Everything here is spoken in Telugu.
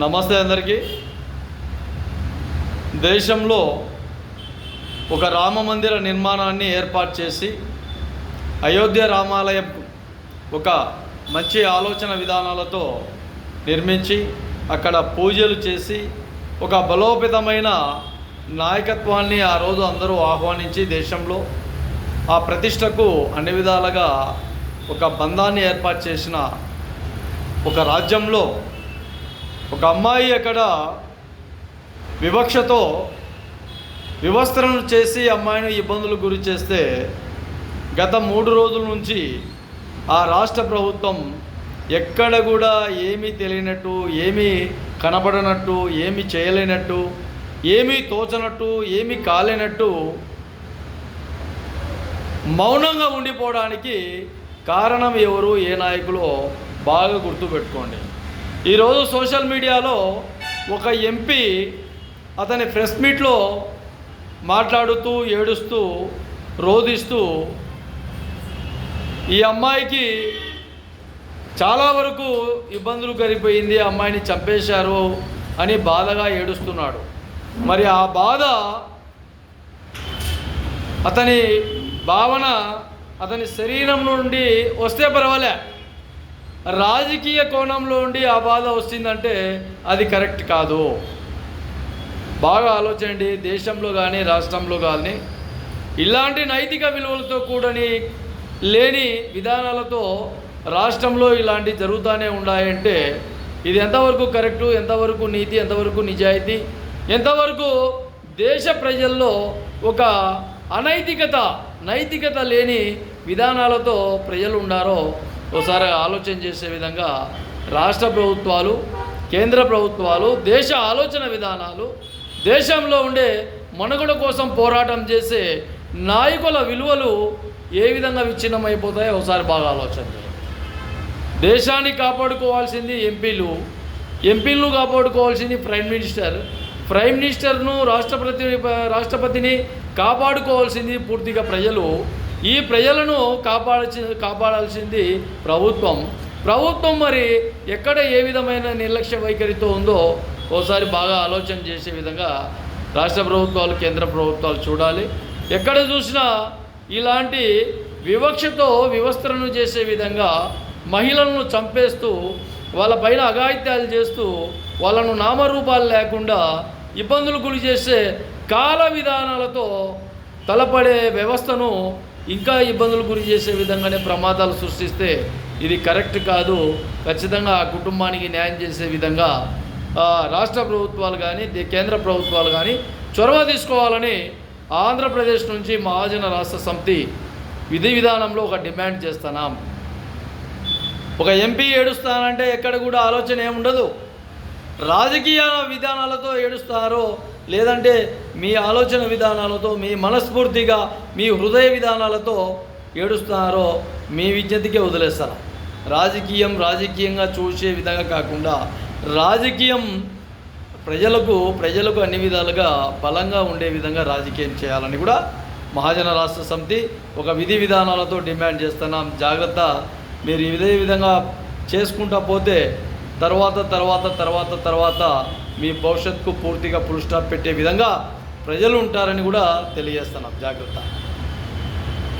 నమస్తే అందరికీ. దేశంలో ఒక రామ మందిర నిర్మాణాన్ని ఏర్పాటు చేసి అయోధ్య రామాలయం ఒక మంచి ఆలోచన విధానాలతో నిర్మించి అక్కడ పూజలు చేసి ఒక బలోపేతమైన నాయకత్వాన్ని ఆ రోజు అందరూ ఆహ్వానించి దేశంలో ఆ ప్రతిష్టకు అన్ని విధాలుగా ఒక బంధాన్ని ఏర్పాటు చేసిన ఒక రాజ్యంలో ఒక అమ్మాయి అక్కడ వివక్షతో వివస్త్రను చేసి అమ్మాయిని ఇబ్బందులు గురి చేస్తే గత మూడు రోజుల నుంచి ఆ రాష్ట్ర ప్రభుత్వం ఎక్కడ కూడా ఏమీ తెలియనట్టు ఏమీ కనబడనట్టు ఏమీ చేయలేనట్టు ఏమీ తోచనట్టు ఏమీ కాలేనట్టు మౌనంగా ఉండిపోవడానికి కారణం ఎవరు? ఏ నాయకులో? బాగా గుర్తుపెట్టుకోండి. ఈరోజు సోషల్ మీడియాలో ఒక ఎంపీ అతని ప్రెస్ మీట్లో మాట్లాడుతూ ఏడుస్తూ రోధిస్తూ ఈ అమ్మాయికి చాలా వరకు ఇబ్బందులు కలిగిపోయింది. అమ్మాయిని చంపేశారు అని బాధగా ఏడుస్తున్నాడు. మరి ఆ బాధ అతని భావన అతని శరీరం నుండి వస్తే పర్వాలే. రాజకీయ కోణంలో ఉండి ఆ బాధ వస్తుందంటే అది కరెక్ట్ కాదు. బాగా ఆలోచండి దేశంలో కానీ రాష్ట్రంలో కానీ ఇలాంటి నైతిక విలువలతో కూడని లేని విధానాలతో రాష్ట్రంలో ఇలాంటి జరుగుతూనే ఉన్నాయంటే ఇది ఎంతవరకు కరెక్టు ఎంతవరకు నీతి ఎంతవరకు నిజాయితీ ఎంతవరకు దేశ ప్రజల్లో ఒక అనైతికత నైతికత లేని విధానాలతో ప్రజలు ఉన్నారో ఒకసారి ఆలోచన చేసే విధంగా రాష్ట్ర ప్రభుత్వాలు కేంద్ర ప్రభుత్వాలు దేశ ఆలోచన విధానాలు దేశంలో ఉండే మనుగడ కోసం పోరాటం చేసే నాయకుల విలువలు ఏ విధంగా విచ్ఛిన్నమైపోతాయో ఒకసారి బాగా ఆలోచన దేశాన్ని కాపాడుకోవాల్సింది ఎంపీలు. ఎంపీలను కాపాడుకోవాల్సింది ప్రైమ్ మినిస్టర్. ప్రైమ్ మినిస్టర్ను రాష్ట్రపతి రాష్ట్రపతిని కాపాడుకోవాల్సింది పూర్తిగా ప్రజలు. ఈ ప్రజలను కాపాడాల్సి కాపాడాల్సింది ప్రభుత్వం. ప్రభుత్వం మరి ఎక్కడ ఏ విధమైన నిర్లక్ష్య వైఖరితో ఉందో ఓసారి బాగా ఆలోచన చేసే విధంగా రాష్ట్ర ప్రభుత్వాలు కేంద్ర ప్రభుత్వాలు చూడాలి. ఎక్కడ చూసినా ఇలాంటి వివక్షతో వివస్త్రను చేసే విధంగా మహిళలను చంపేస్తూ వాళ్ళపైన అఘాయిత్యాలు చేస్తూ వాళ్ళను నామరూపాలు లేకుండా ఇబ్బందులు గురి చేసే కాల విధానాలతో తలపడే వ్యవస్థను ఇంకా ఇబ్బందులు గురి చేసే విధంగానే ప్రమాదాలు సృష్టిస్తే ఇది కరెక్ట్ కాదు. ఖచ్చితంగా ఆ కుటుంబానికి న్యాయం చేసే విధంగా రాష్ట్ర ప్రభుత్వాలు కానీ కేంద్ర ప్రభుత్వాలు కానీ చొరవ తీసుకోవాలని ఆంధ్రప్రదేశ్ నుంచి మహాజన రాష్ట్ర సమితి విధి విధానంలో ఒక డిమాండ్ చేస్తున్నాం. ఒక ఎంపీ ఏడుస్తానంటే ఎక్కడ కూడా ఆలోచన ఏముండదు. రాజకీయ విధానాలతో ఏడుస్తారో లేదంటే మీ ఆలోచన విధానాలతో మీ మనస్ఫూర్తిగా మీ హృదయ విధానాలతో ఏడుస్తున్నారో మీ విజ్ఞతకే వదిలేస్తారు? రాజకీయం రాజకీయంగా చూసే విధంగా కాకుండా రాజకీయం ప్రజలకు ప్రజలకు అన్ని విధాలుగా బలంగా ఉండే విధంగా రాజకీయం చేయాలని కూడా మహాజన రాష్ట్ర సమితి ఒక విధి విధానాలతో డిమాండ్ చేస్తున్నాం. జాగ్రత్త మీరు ఇదే విధంగా చేసుకుంటా పోతే తర్వాత తర్వాత తర్వాత తర్వాత మీ భవిష్యత్తుకు పూర్తిగా ఫుల్ స్టాప్ పెట్టే విధంగా ప్రజలు ఉంటారని కూడా తెలియజేస్తున్నాం. జాగ్రత్త.